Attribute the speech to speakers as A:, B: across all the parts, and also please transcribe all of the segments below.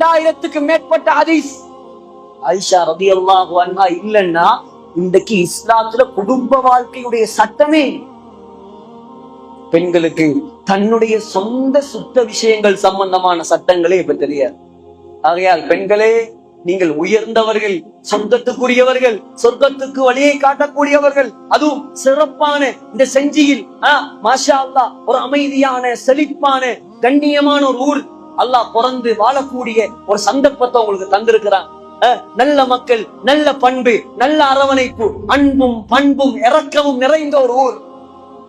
A: இரண்டாயிரத்துக்கு மேற்பட்ட ஹதீஸ். ஐஷா ரதி அல்லாஹு அன்ஹா இல்லைன்னா இன்றைக்கு இஸ்லாத்துல குடும்ப வாழ்க்கையுடைய சட்டமே. பெண்களுக்கு தன்னுடைய சொந்த சுத்த விஷயங்கள் சம்பந்தமான சட்டங்களே இப்ப தெரியாது. ஆகையால் பெண்களே நீங்கள் உயர்ந்தவர்கள் சொந்தத்துக்குரியவர்கள் சொர்க்கத்துக்கு வழியை காட்டக்கூடியவர்கள் அதுவும் சிறப்பான இந்த செஞ்சியில் ஆஹ் மாஷா அல்லாஹ் ஒரு அமைதியான செழிப்பான கண்ணியமான ஒரு ஊர் அல்லாஹ் பிறந்து வாழக்கூடிய ஒரு சந்தர்ப்பத்தை உங்களுக்கு தந்திருக்கிறான். அஹ், நல்ல மக்கள் நல்ல பண்பு நல்ல அரவணைப்பு அன்பும் பண்பும் இறக்கமும் நிறைந்த ஒரு ஊர்.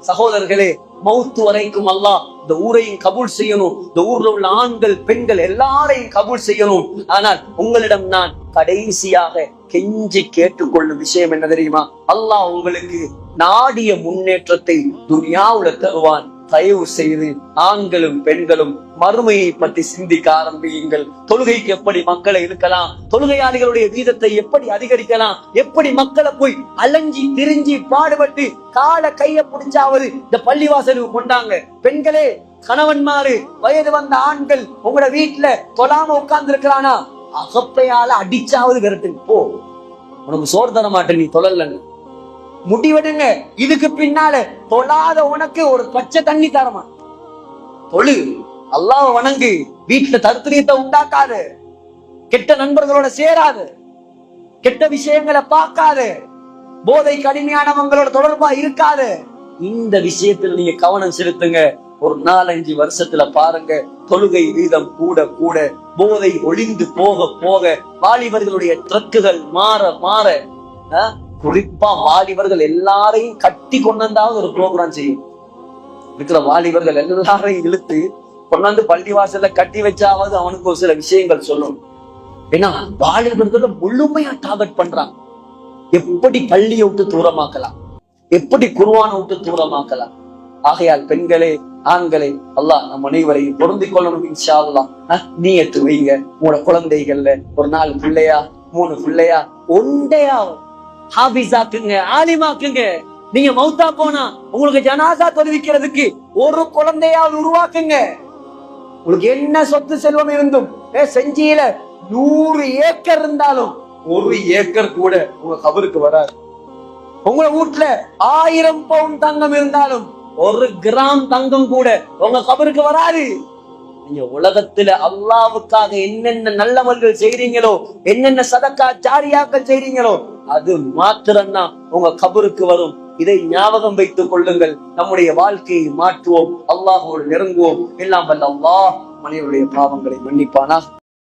A: சகோதரர்களே மௌத்து வரைக்கும் அல்லாஹ் இந்த ஊரையும் கபூல் செய்யணும். இந்த ஊர்ல உள்ள ஆண்கள் பெண்கள் எல்லாரையும் கபூல் செய்யணும். ஆனால் உங்களிடம் நான் கடைசியாக கெஞ்சி கேட்டுக்கொள்ளும் விஷயம் என்ன தெரியுமா? அல்லாஹ் உங்களுக்கு நாடிய முன்னேற்றத்தை துனியாவுல தருவான். தயவு செய்து ஆண்களும் பெண்களும் மறுமையை பற்றி சிந்திக்க ஆரம்பியுங்கள். தொழுகைக்கு எப்படி மக்களை இருக்கலாம் தொழுகையாளிகளுடைய வீதத்தை எப்படி அதிகரிக்கலாம்? எப்படி மக்களை போய் அலைஞ்சி திரிஞ்சி பாடுபட்டு கால கைய பிடிச்சாவது இந்த பள்ளிவாசலுக்கு கொண்டாங்க. பெண்களே கணவன்மாரு வயது வந்த ஆண்கள் உங்களோட வீட்டுல தொழாம உட்கார்ந்து இருக்கிறானா அகப்பையால அடிச்சாவது விரட்டு போ. உனக்கு சோறு தர மாட்டேன் நீ தொழலன்னு. முடிவெடுங்க. இதுக்கு பின்னால தொழாத உனக்கு ஒரு பச்சை தண்ணி தரமா? தொழு. அல்லாஹ் வணங்கு. வீட்டுல தருத்திரியத்தை உண்டாக்காது. கெட்ட நண்பர்களோட சேராது. கெட்ட விஷயங்களை பார்க்காது. போதை கடுமையானவங்களோட தொடர்பா இருக்காது. இந்த விஷயத்துல நீங்க கவனம் செலுத்துங்க. ஒரு நாலஞ்சு வருஷத்துல பாருங்க. தொழுகை வீதம் கூட கூட போதை ஒளிந்து போக போக வாலிபர்களுடைய ட்ரக்குகள் மாற மாற ஆஹ் குறிப்பா வாலிபர்கள் எல்லாரையும் கட்டி கொண்டாந்தாவது ஒரு ப்ரோக்ராம் செய்யும். இருக்கிற வாலிபர்கள் எல்லாரையும் இழுத்து கொண்டாந்து பள்ளி வாசல்ல கட்டி வச்சாவது அவனுக்கு ஒரு சில விஷயங்கள் சொல்லணும் ஏன்னா வாலிபர்களை முழுமையா டார்கெட் பண்றான். எப்படி பள்ளியை விட்டு தூரமாக்கலாம்? எப்படி குருவானை விட்டு தூரமாக்கலாம்? ஆகையால் பெண்களே ஆண்களே அல்லாஹ் நம் அனைவரையும் பொருந்தி கொள்ளணும் இன்ஷா அல்லாஹ் அஹ், நீயத்து வைங்க உங்களோட குழந்தைகள்ல ஒரு நாலு பிள்ளையா மூணு பிள்ளையா ஒன்றையா ஹாபிஸாக்குங்க ஆலிமாக்குங்க. நீங்க மௌத்தா போனா உங்களுக்கு ஜனாசா தெரிவிக்கிறதுக்கு ஒரு குழந்தையாவது உருவாக்குங்க. உங்களுக்கு என்ன சொத்து செல்வம் இருந்தும் ஏ, செஞ்சியில நூறு ஏக்கர் இருந்தாலும் ஒரு ஏக்கர் கூட உங்க கபருக்கு வராது. உங்க வீட்டுல ஆயிரம் பவுன் தங்கம் இருந்தாலும் ஒரு கிராம் தங்கம் கூட உங்க கபருக்கு வராது. நீங்க உலகத்துல அல்லாவுக்காக என்னென்ன நல்லவர்கள் செய்றீங்களோ என்னென்ன சதக்கா ஜாரியாக்கள் செய்றீங்களோ அது மாத்திரம்தான் உங்க கபருக்கு வரும். இதை ஞாபகம் வைத்துக் கொள்ளுங்கள். நம்முடைய வாழ்க்கையை மாற்றுவோம். அல்லாஹோடு நெருங்குவோம். எல்லாம் வல்ல அல்லாஹ் மனிதனுடைய பாவங்களை மன்னிப்பானா